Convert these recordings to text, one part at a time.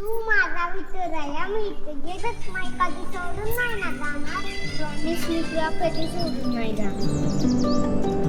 तू माझा मित्र विचाराया मी इथे येतच नाही कधी सोडून नाही ना जाणार. प्रॉमिस मी तुला कधी सोडून नाही जाणार?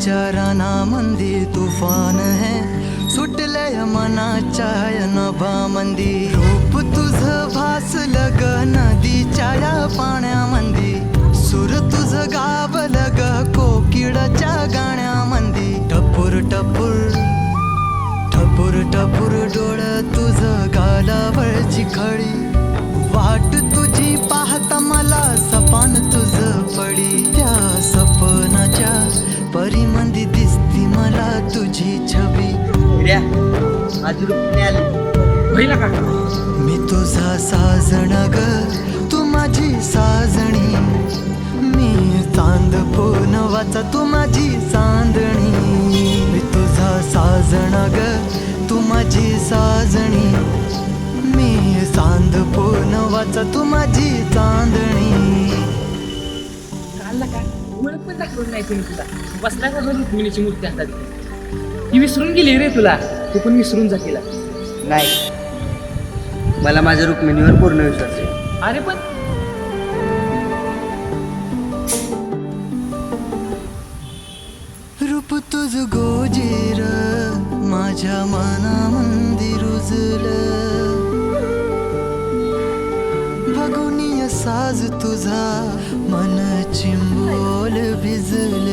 प्रेमाच्या रानामंदी तुफान है। सुटल्या मनाच्या नभा नभामंदी रूप तुझ भासल ग नदीच्या या पाण्यामंदी सुर तुझ गावलं ग गाण्या गाण्यामंदी टपूर टपूर टपूर टपूर डोळ तुझ गालावरची खळी आली पहिला मी तुझा साजण ग तू माझी साजणी. मी चांद वाचा तू माझी चांदणी. मी तुझा साजण ग तू माझी साजणी. मी चांद वाचा तू माझी चांदणी. चालला का? ओळख पण दाखवून नाही कोणी तुला. बसला का रुक्मिणीची मूर्ती हातात ती विसरून गेली रे तुला. तू पण विसरून जा तिला नाही. मला माझ्या रुक्मिणीवर पूर्ण विश्वास आहे. अरे पण रूप तुझ गोजीर माझ्या मनामंदी रुजल बघुनी साज तुझा मन चिंबोल भिजल.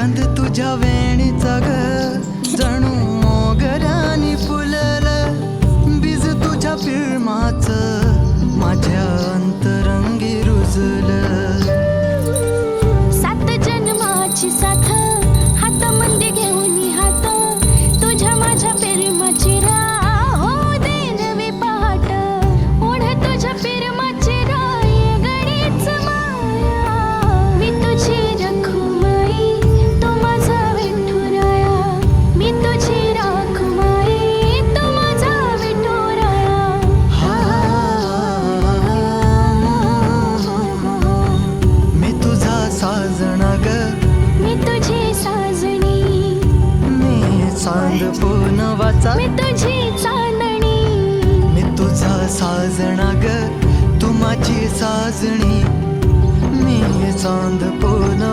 गंध तुझ्या वेणीचा ग तुझा साजणा ग तू माझी साजणी. मी चांद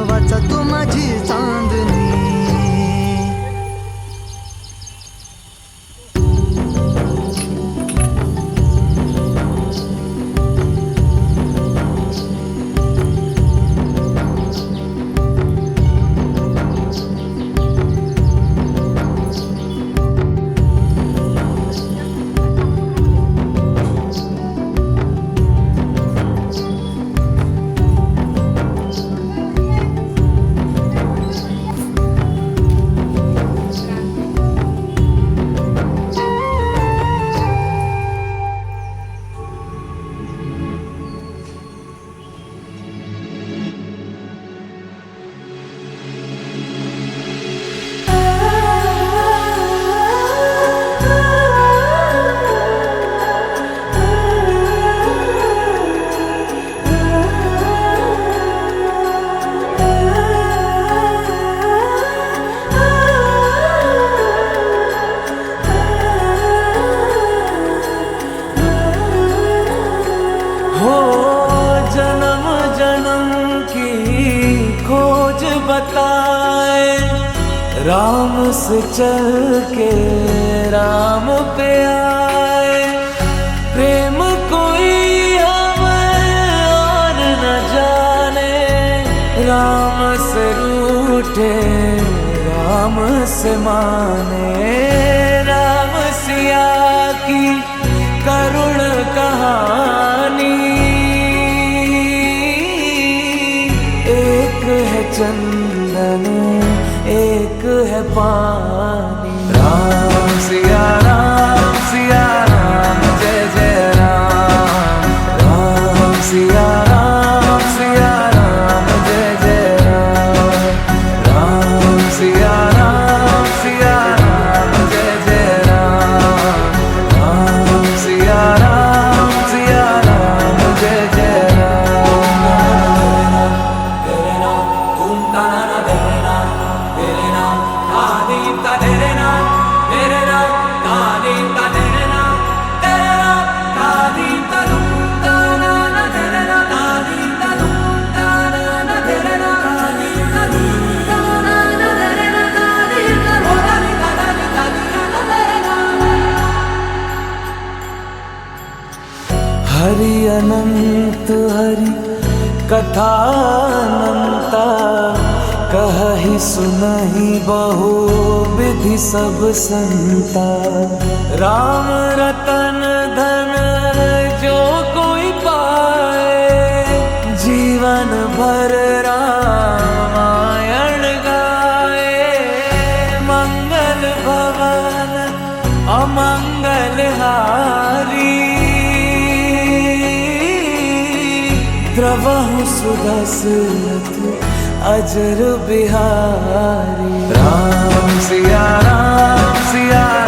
वाचा तू माझी चांदणी. खोज बताए राम से चल के राम पे आए। प्रेम कोई हमें और न जाने राम से रूठे राम से माने। baba. हरि अनंत हरि कथा अनंता कही सुनहि बहु विधि सब संता। राम रतन धन जो कोई पाए जीवन भर रामायण गाए। मंगल भवन अमंगल हारी। द्रवहु सुदसरथ अजर बिहारी। राम सिया राम सिया।